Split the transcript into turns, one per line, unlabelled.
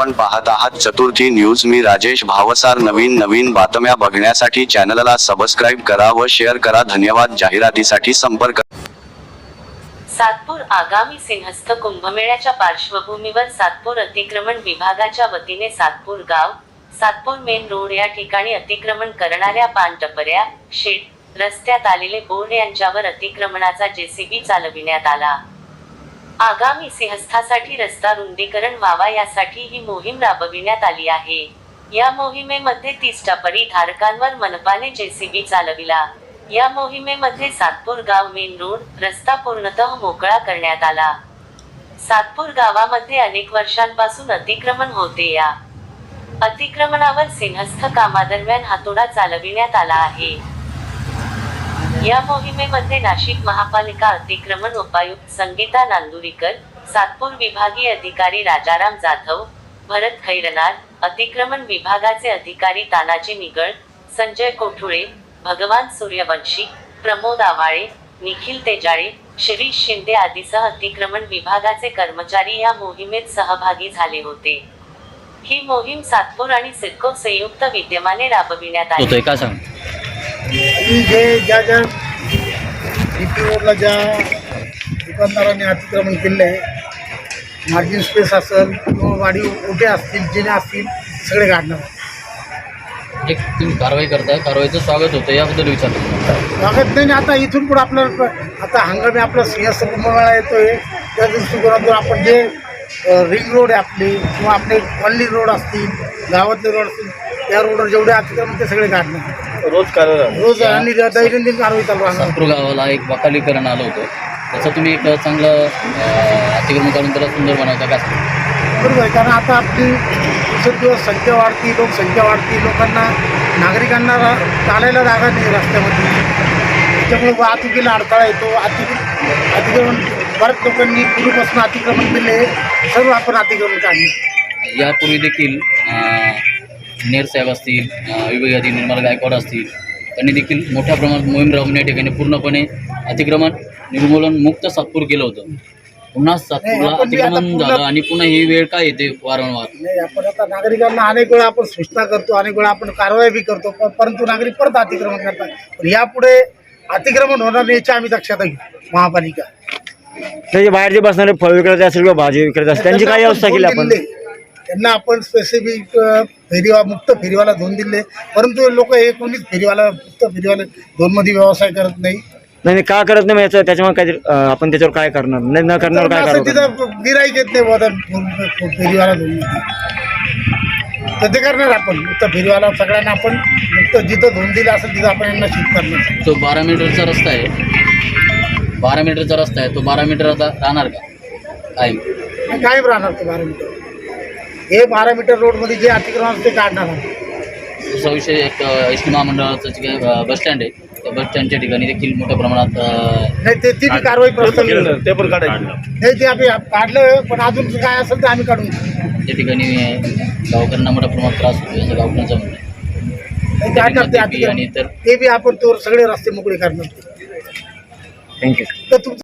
आपण पाहत आहात चतुर्थी न्यूज. मी राजेश भावसार. नवीन नवीन बातम्या बघण्यासाठी चॅनलला सबस्क्राईब करा व शेअर करा. धन्यवाद. जाहिरातीसाठी संपर्क
सातपूर आगामी सिंहस्थ कुंभमेळ्याच्या पार्श्वभूमीवर सातपूर अतिक्रमण विभागाच्या वतीने सातपूर गाव सातपूर मेन रोड या ठिकाणी अतिक्रमण करणाऱ्या पानटपऱ्या शेड रस्त्यात आलेले बोर्ड यांच्यावर अतिक्रमणाचा जेसीबी चालविण्यात आला. आगामी सिंहस्थासाठी रस्ता रुंदीकरण व्हावा यासाठी ही मोहीम राबविण्यात आली आहे. या मोहिमेमध्ये तीस टपरी धारकांवर मनपाने जेसीबी चालविला. या मोहिमेमध्ये सातपूर गाव मेन रोड रस्ता पूर्णतः मोकळा करण्यात आला. सातपूर गावामध्ये अनेक वर्षांपासून अतिक्रमण होते या. अतिक्रमणावर सिंहस्थ कामादरम्यान हातोडा चालविण्यात आला आहे. या मोहिमेमध्ये नाशिक महापालिका अतिक्रमण उपायुक्त संगीता नांदुरीकर सातपूर विभागीय अधिकारी राजाराम जाधव भरत खैरनार अतिक्रमण विभागाचे अधिकारी तानाजी निगळ संजय कोठुळे भगवान सूर्यवंशी प्रमोद आवाळे निखिल तेजाळे शिरीष शिंदे आदीसह अतिक्रमण विभागाचे कर्मचारी या मोहिमेत सहभागी झाले होते. ही मोहीम सातपूर आणि सिडको संयुक्त विद्यमाने राबविण्यात आली.
आणि जे ज्या ज्या डीपी रोडला ज्या दुकानदारांनी अतिक्रमण केलं आहे मार्जिन स्पेस असेल किंवा वाढीव ओटे असतील जिने असतील सगळे काढणार.
एक तुम्ही कारवाई करताय कारवाईचं स्वागत होतं याबद्दल विचारतो
लागत नाही आता इथून पुढे आपलं आता हंगामी आपला सिंहस्थ कुंभमेळा येतोय. त्या दृष्टिकोनातून आपण जे रिंग रोड आहे आपली किंवा आपले कॉलनी रोड असतील गावातले रोड असतील त्या रोडवर जेवढे अतिक्रमण ते सगळे काढणार
रोज कार्यरत
रोज आणि दैनंदिन कारवाई चालू राहणार
सातपूर गावाला एक बकालीकरण आलं होतं. त्याचं तुम्ही एक चांगलं अं, अतिक्रमण करून त्याला सुंदर बनवता का?
बरोबर आहे. कारण आता आपली दिवसेंदिवस संख्या वाढती लोकसंख्या वाढती. लोकांना नागरिकांना रा- चालायला जागा नाही रस्त्यामध्ये. त्याच्यामुळे वाहतुकीला अडथळा येतो. अति अतिक्रमण बऱ्याच लोकांनी पूर्वीपासून अतिक्रमण केले. सर्व आपण अतिक्रमण काढले
यापूर्वी देखील अं, नेर साहेब असतील अधिकारी निर्मला गायकवाड असतील त्यांनी देखील मोठ्या प्रमाणात मोहीम राबवून या ठिकाणी पूर्णपणे अतिक्रमण निर्मूलन मुक्त सातपूर केलं होतं. पुन्हा सातपूरला अतिक्रमण झालं आणि पुन्हा ही वेळ काय येते वारंवार?
नाही आपण आता नागरिकांना अनेक वेळा आपण सूचना करतो अनेक वेळा आपण कारवाई बी करतो प- परंतु नागरिक परत अतिक्रमण करतात. पण यापुढे अतिक्रमण होणार नाही याची आम्ही दक्षता घेऊ महापालिका.
ते जे बाहेर जे बसणारे फळ विक्रेते असेल किंवा भाजी विक्रेते असतील त्यांची काय व्यवस्था केली आपण.
त्यांना आपण स्पेसिफिक फेरीवा मुक्त फेरीवाला धोन दिले. परंतु लोक हे कोणीच फेरीवाला मुक्त फेरीवाला धोनमध्ये व्यवसाय करत नाही.
नाही नाही, का करत नाही याचं? त्याच्यामुळे काय आपण त्याच्यावर काय करणार? नाही न करणार काय
असं
करणार?
तिथं गिराईक येत नाही फेरीवाला धोन तर ते करणार आपण. मुक्त फेरीवाला सगळ्यांना आपण मुक्त जिथं धोन दिलं असेल तिथं आपण यांना शिफ्ट करणार.
जो बारा मीटरचा रस्ता आहे. बारा मीटरचा रस्ता आहे. तो बारा मीटर आता राहणार का? काय
कायम राहणार ते बारा मीटर. हे बारा मीटर रोडमध्ये जे अतिक्रमण असते ते काढणार आम्ही.
दुसरा विषय एक एस टी महामंडळाचं जे काही बस स्टँड आहे त्या बस स्टँडच्या ठिकाणी देखील मोठ्या प्रमाणात अ,
नाही ते ती बी कारवाई प्रस्तावित आहे.
ते पण काढायचं
नाही ते आम्ही काढलं पण अजून काय असेल ते आम्ही काढून घेऊ.
त्या ठिकाणी गावकऱ्यांना मोठ्या प्रमाणात त्रास होतो असं गावकऱ्यांचं म्हणणं आहे.
नाही करते
आणि
अतिक्रमण
इतर
ते बी आपण तो सगळे रस्ते मोकळे करणार
थँक्यू
तर तुमचं